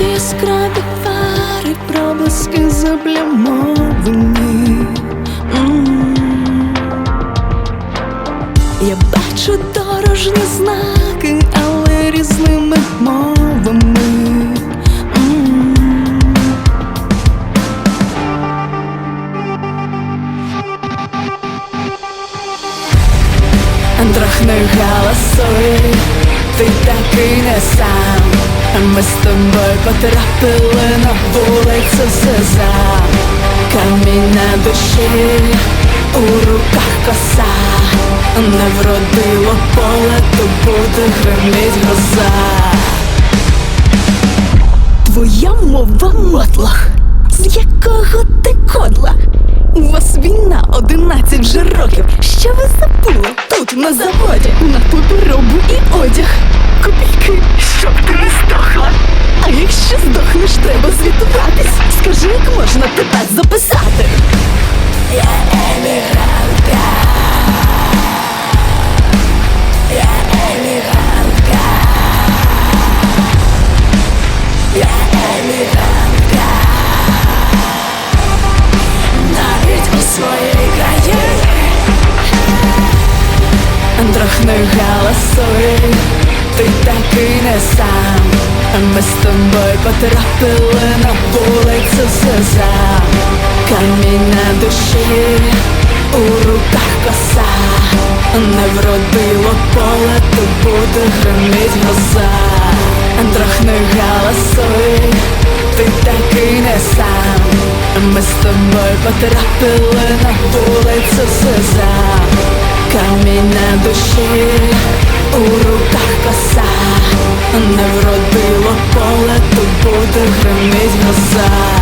яскраві фари, проблиски заплямовані. М. Я бачу дорожні знаки, але різними мовами. Трохи галасуй, ти такий не сам. Ми з тобою потрапили на вулицю сезам Камінь на душі, у руках коса, не вродило поле, то буде гриміть гроза. Твоя мова мотлах, з якого ти кодла? У вас війна 11 вже років. Що ви забули? Тут на заводі, на паперобу і одяг. Копійки, щоб ти не здохла. А якщо здохнеш, треба звітуватись. Скажи, як можна тебе записати? Я емігрантка. Я емігрантка. Я емігрантка. Трохи галасуй, ти такий не сам. Ми з тобою потрапили на вулицю сезам Камінь на душі, у руках коса. Не вродило поле, то буде гриміть гроза. Трохи галасуй, ти такий не сам. Ми з тобою потрапили на вулицю сезам Камінь на душі, у руках коса. Не вродило поле, то буде гримить гроза